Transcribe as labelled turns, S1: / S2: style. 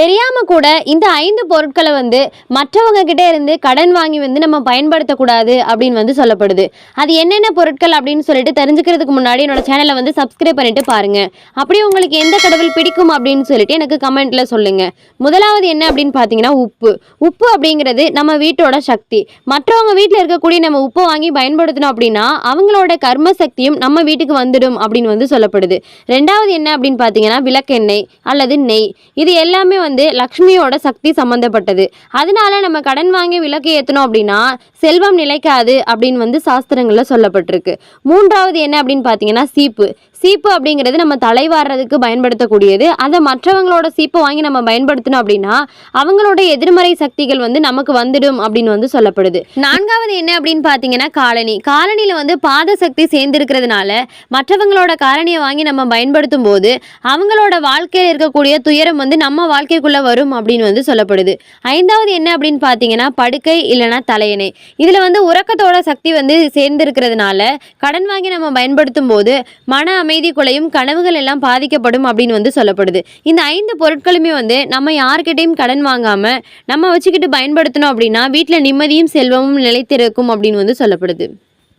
S1: தெரியாம கூட இந்த ஐந்து பொருட்களை வந்து மற்றவங்க கிட்ட இருந்து கடன் வாங்கி வந்து நம்ம பயன்படுத்தக்கூடாது அப்படின்னு வந்து சொல்லப்படுது. அது என்னென்ன பொருட்கள் அப்படின்னு சொல்லிட்டு தெரிஞ்சுக்கிறதுக்கு முன்னாடி என்னோட சேனலை வந்து சப்ஸ்கிரைப் பண்ணிட்டு பாருங்க. அப்படி உங்களுக்கு எந்த கடவுள் பிடிக்கும் அப்படின்னு சொல்லிட்டு எனக்கு கமெண்ட்ல சொல்லுங்க. முதலாவது என்ன அப்படின்னு பார்த்தீங்கன்னா உப்பு. உப்பு அப்படிங்கிறது நம்ம வீட்டோட சக்தி. மற்றவங்க வீட்டில் இருக்கக்கூடிய நம்ம உப்பு வாங்கி பயன்படுத்தணும் அப்படின்னா அவங்களோட கர்ம சக்தியும் நம்ம வீட்டுக்கு வந்துடும் அப்படின்னு வந்து சொல்லப்படுது. ரெண்டாவது என்ன அப்படின்னு பார்த்தீங்கன்னா விளக்கெண்ணெய் அல்லது நெய். இது எல்லாமே வந்து லக்ஷ்மியோட சக்தி சம்மந்தப்பட்டது அதனால நம்ம கடன் வாங்கி விளக்கு ஏற்றணும் அப்படின்னா செல்வம் நிலைக்காது அப்படின்னு வந்து சாஸ்திரங்களில் சொல்லப்பட்டிருக்கு. மூன்றாவது என்ன அப்படின்னு பார்த்தீங்கன்னா சீப்பு. சீப்பு அப்படிங்கிறது நம்ம தலைவாரதுக்கு பயன்படுத்தக்கூடியது. அதை மற்றவங்களோட சீப்பை வாங்கி நம்ம பயன்படுத்தணும் அப்படின்னா அவங்களோட எதிர்மறை சக்திகள் வந்து நமக்கு வந்துடும் அப்படின்னு வந்து சொல்லப்படுது. நான்காவது என்ன அப்படின்னு பார்த்தீங்கன்னா காலனி. காலனியில் வந்து பாத சக்தி சேர்ந்திருக்கிறதுனால மற்றவங்களோட காலனியை வாங்கி நம்ம பயன்படுத்தும் போது அவங்களோட வாழ்க்கையில் இருக்கக்கூடிய துயரம் வந்து நம்ம வாழ்க்கை வாழ்க்கைக்குள்ளே வரும் அப்படின்னு வந்து சொல்லப்படுது. ஐந்தாவது என்ன அப்படின்னு பார்த்தீங்கன்னா படுக்கை இல்லைன்னா தலையணை. இதில் வந்து உறக்கத்தோட சக்தி வந்து சேர்ந்திருக்கிறதுனால கடன் வாங்கி நம்ம பயன்படுத்தும் போது மன அமைதி குலையும் கனவுகள் எல்லாம் பாதிக்கப்படும் அப்படின்னு வந்து சொல்லப்படுது. இந்த ஐந்து பொருட்களுமே வந்து நம்ம யார்கிட்டையும் கடன் வாங்காமல் நம்ம வச்சுக்கிட்டு பயன்படுத்தணும் அப்படின்னா வீட்டில் நிம்மதியும் செல்வமும் நிலைத்திருக்கும் அப்படின்னு வந்து சொல்லப்படுது.